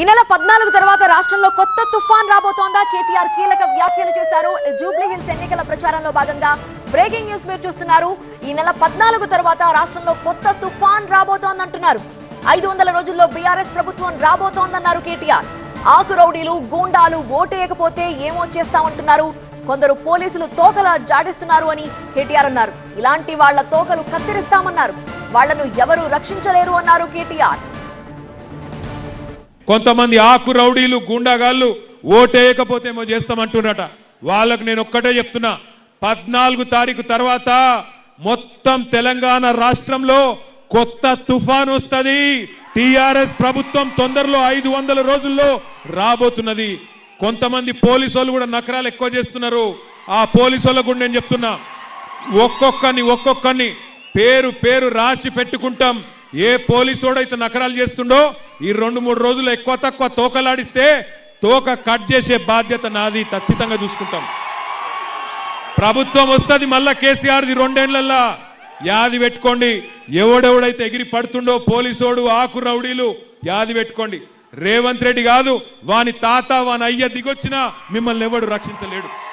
ఈ నెల పద్నాలుగు తర్వాత రాష్ట్రంలో కొత్త తుఫాన్ రాబోతోందా? కేటీఆర్ కీలక వ్యాఖ్యలు చేశారు. జూబ్లీ హిల్స్ ఎన్నికల ప్రచారంలో భాగంగా బ్రేకింగ్ న్యూస్ మీరు చూస్తున్నారు. ఈ నెల పద్నాలుగు తర్వాత రాష్ట్రంలో కొత్త తుఫాన్ రాబోతోందంటున్నారు. ఐదు వందల రోజుల్లో బీఆర్ఎస్ ప్రభుత్వం రాబోతోందన్నారు కేటీఆర్. ఆకు రౌడీలు గూండాలు ఓటేయకపోతే ఏమో చేస్తామంటున్నారు. కొందరు పోలీసులు తోకల జాడిస్తున్నారు అని కేటీఆర్ అన్నారు. ఇలాంటి వాళ్ళ తోకలు కత్తిరిస్తామన్నారు. వాళ్ళను ఎవరు రక్షించలేరు అన్నారు కేటీఆర్. కొంతమంది ఆకు రౌడీలు గుండాగాళ్ళు ఓటేయకపోతే ఏమో చేస్తామంటున్నట వాళ్ళకు నేను ఒక్కటే చెప్తున్నా. పద్నాలుగు తారీఖు తర్వాత మొత్తం తెలంగాణ రాష్ట్రంలో కొత్త తుఫాన్ వస్తుంది. టిఆర్ఎస్ ప్రభుత్వం తొందరలో ఐదు వందల రోజుల్లో రాబోతున్నది. కొంతమంది పోలీసు కూడా నకరాలు ఎక్కువ చేస్తున్నారు. ఆ పోలీసు వాళ్ళకు కూడా నేను చెప్తున్నా. ఒక్కొక్కరిని ఒక్కొక్కరిని పేరు పేరు రాసి పెట్టుకుంటాం. ఏ పోలీసోడైతే నకరాలు చేస్తుండో ఈ రెండు మూడు రోజులు ఎక్కువ తక్కువ తోకలాడిస్తే తోక కట్ చేసే బాధ్యత నాది ఖచ్చితంగా చూసుకుంటాం. ప్రభుత్వం వస్తుంది మళ్ళా కేసీఆర్ది రెండేళ్ళల్లా. యాది పెట్టుకోండి ఎవడెవడైతే ఎగిరి పడుతుండో పోలీసోడు ఆకు రౌడీలు యాది పెట్టుకోండి. రేవంత్ రెడ్డి కాదు వాని తాత వాని అయ్య దిగొచ్చినా మిమ్మల్ని ఎవడు రక్షించలేడు.